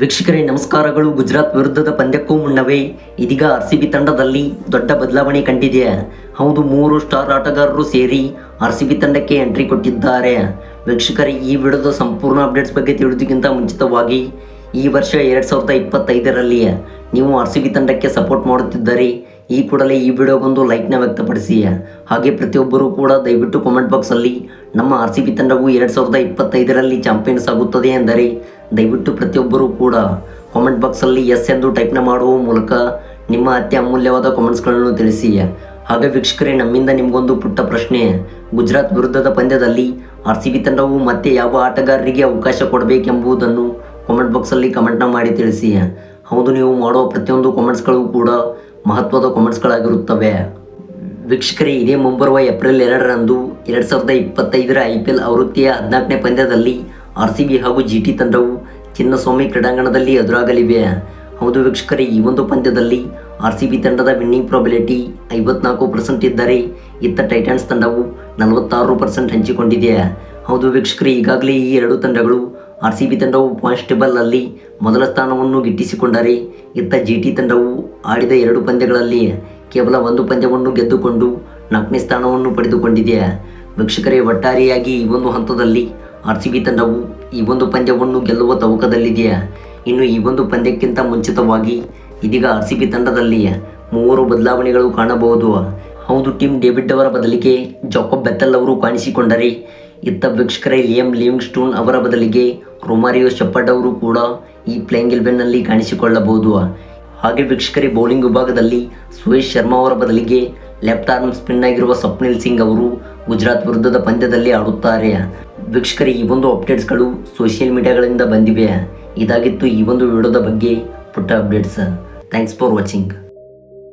ವೀಕ್ಷಕರೇ, ನಮಸ್ಕಾರಗಳು. ಗುಜರಾತ್ ವಿರುದ್ಧದ ಪಂದ್ಯಕ್ಕೂ ಮುನ್ನವೇ ಇದೀಗ ಆರ್ ಸಿ ಬಿ ತಂಡದಲ್ಲಿ ದೊಡ್ಡ ಬದಲಾವಣೆ ಕಂಡಿದೆ. ಹೌದು, ಮೂರು ಸ್ಟಾರ್ ಆಟಗಾರರು ಸೇರಿ ಆರ್ ಸಿ ಬಿ ತಂಡಕ್ಕೆ ಎಂಟ್ರಿ ಕೊಟ್ಟಿದ್ದಾರೆ. ವೀಕ್ಷಕರೇ, ಈ ವಿಡಿಯೋದ ಸಂಪೂರ್ಣ ಅಪ್ಡೇಟ್ಸ್ ಬಗ್ಗೆ ತಿಳಿದಕ್ಕಿಂತ ಮುಂಚಿತವಾಗಿ ಈ ವರ್ಷ ಎರಡು ಸಾವಿರದ ಇಪ್ಪತ್ತೈದರಲ್ಲಿ ನೀವು ಆರ್ ಸಿ ಬಿ ತಂಡಕ್ಕೆ ಸಪೋರ್ಟ್ ಮಾಡುತ್ತಿದ್ದರೆ ಈ ಕೂಡಲೇ ಈ ವಿಡಿಯೋಗೊಂದು ಲೈಕ್ನ ವ್ಯಕ್ತಪಡಿಸಿ. ಹಾಗೆ ಪ್ರತಿಯೊಬ್ಬರೂ ಕೂಡ ದಯವಿಟ್ಟು ಕಾಮೆಂಟ್ ಬಾಕ್ಸಲ್ಲಿ ನಮ್ಮ ಆರ್ ಸಿ ಬಿ ತಂಡವು ಎರಡು ಸಾವಿರದ ಇಪ್ಪತ್ತೈದರಲ್ಲಿ ಚಾಂಪಿಯನ್ಸ್ ಆಗುತ್ತದೆ ಎಂದರೆ ದಯವಿಟ್ಟು ಪ್ರತಿಯೊಬ್ಬರೂ ಕೂಡ ಕಾಮೆಂಟ್ ಬಾಕ್ಸಲ್ಲಿ ಎಸ್ ಎಂದು ಟೈಪ್ನ ಮಾಡುವ ಮೂಲಕ ನಿಮ್ಮ ಅತಿ ಅಮೂಲ್ಯವಾದ ಕಾಮೆಂಟ್ಸ್ಗಳನ್ನು ತಿಳಿಸಿ. ಹಾಗೆ ವೀಕ್ಷಕರೇ, ನಮ್ಮಿಂದ ನಿಮಗೊಂದು ಪುಟ್ಟ ಪ್ರಶ್ನೆ. ಗುಜರಾತ್ ವಿರುದ್ಧದ ಪಂದ್ಯದಲ್ಲಿ ಆರ್ ಸಿ ಬಿ ತಂಡವು ಮತ್ತೆ ಯಾವ ಆಟಗಾರರಿಗೆ ಅವಕಾಶ ಕೊಡಬೇಕೆಂಬುದನ್ನು ಕಾಮೆಂಟ್ ಬಾಕ್ಸಲ್ಲಿ ಕಮೆಂಟ್ನ ಮಾಡಿ ತಿಳಿಸಿ. ಹೌದು, ನೀವು ಮಾಡುವ ಪ್ರತಿಯೊಂದು ಕಾಮೆಂಟ್ಸ್ಗಳು ಕೂಡ ಮಹತ್ವದ ಕಾಮೆಂಟ್ಸ್ಗಳಾಗಿರುತ್ತವೆ ವೀಕ್ಷಕರೇ, ಇದೇ ಮುಂಬರುವ ಏಪ್ರಿಲ್ ಎರಡರಂದು ಎರಡು ಸಾವಿರದ ಇಪ್ಪತ್ತೈದರ ಐ ಪಿ ಎಲ್ ಆವೃತ್ತಿಯ ಹದಿನಾಲ್ಕನೇ ಪಂದ್ಯದಲ್ಲಿ ಆರ್ ಸಿ ಬಿ ಹಾಗೂ ಜಿ ಟಿ ತಂಡವು ಚಿನ್ನಸ್ವಾಮಿ ಕ್ರೀಡಾಂಗಣದಲ್ಲಿ ಎದುರಾಗಲಿವೆ. ಹೌದು ವೀಕ್ಷಕರೇ, ಈ ಒಂದು ಪಂದ್ಯದಲ್ಲಿ ಆರ್ ಸಿ ಬಿ ತಂಡದ ವಿನ್ನಿಂಗ್ ಪ್ರಾಬಿಲಿಟಿ ಐವತ್ನಾಲ್ಕು ಪರ್ಸೆಂಟ್ ಇದ್ದರೆ ಇತ್ತ ಟೈಟನ್ಸ್ ತಂಡವು ನಲವತ್ತಾರು ಪರ್ಸೆಂಟ್ ಹಂಚಿಕೊಂಡಿದೆ. ಹೌದು ವೀಕ್ಷಕರೇ, ಈಗಾಗಲೇ ಈ ಎರಡು ತಂಡಗಳು ಆರ್ ಸಿ ಬಿ ತಂಡವು ಪಾಯಿಂಟ್ಸ್ ಟೇಬಲ್ನಲ್ಲಿ ಮೊದಲ ಸ್ಥಾನವನ್ನು ಗಿಟ್ಟಿಸಿಕೊಂಡರೆ ಇತ್ತ ಜಿ ಟಿ ತಂಡವು ಆಡಿದ ಎರಡು ಪಂದ್ಯಗಳಲ್ಲಿ ಕೇವಲ ಒಂದು ಪಂದ್ಯವನ್ನು ಗೆದ್ದುಕೊಂಡು ನಾಲ್ಕನೇ ಸ್ಥಾನವನ್ನು ಪಡೆದುಕೊಂಡಿದೆ. ವೀಕ್ಷಕರೇ, ಒಟ್ಟಾರೆಯಾಗಿ ಈ ಒಂದು ಹಂತದಲ್ಲಿ ಆರ್ ಸಿ ಬಿ ತಂಡವು ಈ ಒಂದು ಪಂದ್ಯವನ್ನು ಗೆಲ್ಲುವ ತವಕದಲ್ಲಿದೆಯಾ? ಇನ್ನು ಈ ಒಂದು ಪಂದ್ಯಕ್ಕಿಂತ ಮುಂಚಿತವಾಗಿ ಇದೀಗ ಆರ್ ಸಿ ಬಿ ತಂಡದಲ್ಲಿ ಮೂವರು ಬದಲಾವಣೆಗಳು ಕಾಣಬಹುದು. ಹೌದು ಟೀಮ್ ಡೇವಿಡ್ ಅವರ ಬದಲಿಗೆ ಜಾಕೋಬ್ ಬೆತ್ತಲ್ ಅವರು ಕಾಣಿಸಿಕೊಂಡರೆ, ಇತ್ತ ವೀಕ್ಷಕರೇ ಲಿಯಮ್ ಲಿವಿಂಗ್ ಸ್ಟೋನ್ ಅವರ ಬದಲಿಗೆ ರೊಮಾರಿಯೋ ಶೆಪರ್ಡ್ ಅವರು ಕೂಡ ಈ ಪ್ಲೇಯಿಂಗ್ ಇಲೆವೆನ್ನಲ್ಲಿ ಕಾಣಿಸಿಕೊಳ್ಳಬಹುದು. ಹಾಗೆ ವೀಕ್ಷಕರೇ, ಬೌಲಿಂಗ್ ವಿಭಾಗದಲ್ಲಿ ಸುರೇಶ್ ಶರ್ಮಾ ಅವರ ಬದಲಿಗೆ ಲೆಫ್ಟ್ ಆರ್ಮ್ ಸ್ಪಿನ್ ಆಗಿರುವ ಸ್ವಪ್ನಿಲ್ ಸಿಂಗ್ ಅವರು ಗುಜರಾತ್ ವಿರುದ್ಧದ ಪಂದ್ಯದಲ್ಲಿ ಆಡುತ್ತಾರೆ. ವೀಕ್ಷಕರೇ, ಈ ಒಂದು ಅಪ್ಡೇಟ್ಸ್ಗಳು ಸೋಷಿಯಲ್ ಮೀಡಿಯಾಗಳಿಂದ ಬಂದಿವೆ. ಇದಾಗಿತ್ತು ಈ ಒಂದು ವಿಡಿಯೋದ ಬಗ್ಗೆ ಪುಟ್ಟ ಅಪ್ಡೇಟ್ಸ್ ಥ್ಯಾಂಕ್ಸ್ ಫಾರ್ ವಾಚಿಂಗ್